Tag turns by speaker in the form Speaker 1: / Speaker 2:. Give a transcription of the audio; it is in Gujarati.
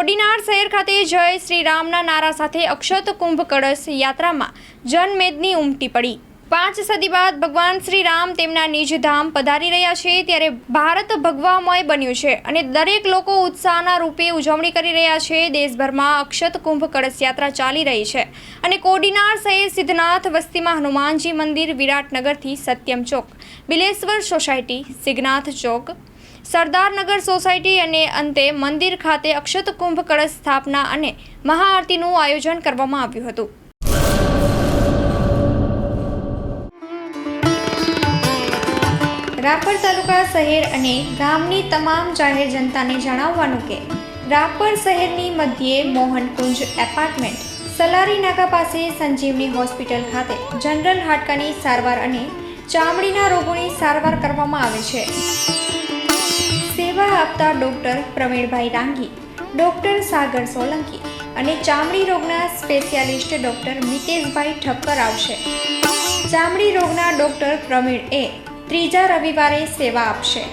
Speaker 1: કોડીનાર શહેર ખાતે જય શ્રી રામના નારા સાથે અક્ષત કુંભ કળશ યાત્રામાં જનમેદની ઉમટી પડી. પાંચ સદી બાદ ભગવાન શ્રી રામ તેમના નિજ ધામ પધારી રહ્યા છે ત્યારે ભારત ભગવામય બન્યું છે અને દરેક લોકો ઉત્સાહના રૂપે ઉજવણી કરી રહ્યા છે. દેશભરમાં અક્ષત કુંભ કળશ યાત્રા ચાલી રહી છે અને કોડીનાર શહેર સિદ્ધનાથ વસ્તીમાં હનુમાનજી મંદિર વિરાટનગરથી સત્યમ ચોક, બિલેશ્વર સોસાયટી સિગ્નાથ ચોક સરદારનગર સોસાયટી અને અંતે મંદિર ખાતે અક્ષત કુંભ કળશ સ્થાપના અને મહાઆરતીનું આયોજન કરવામાં આવ્યું હતું. રાપર તાલુકા શહેર અને ગામની તમામ જાહેર જનતાને જણાવવાનું કે, રાપર શહેરની મધ્યે મોહનકુંજ એપાર્ટમેન્ટ, સલારી નાકા પાસે સંજીવની હોસ્પિટલ ખાતે જનરલ હાડકાની સારવાર અને ચામડીના રોગોની સારવાર કરવામાં આવે છે. આપતા ડૉક્ટર પ્રવીણભાઈ રાંગી ડૉક્ટર સાગર સોલંકી અને ચામડી રોગના સ્પેશિયાલિસ્ટ ડૉક્ટર મિતેશભાઈ ઠક્કર આવશે. ચામડી રોગના ડૉક્ટર પ્રવીણ એ ત્રીજા રવિવારે સેવા આપશે.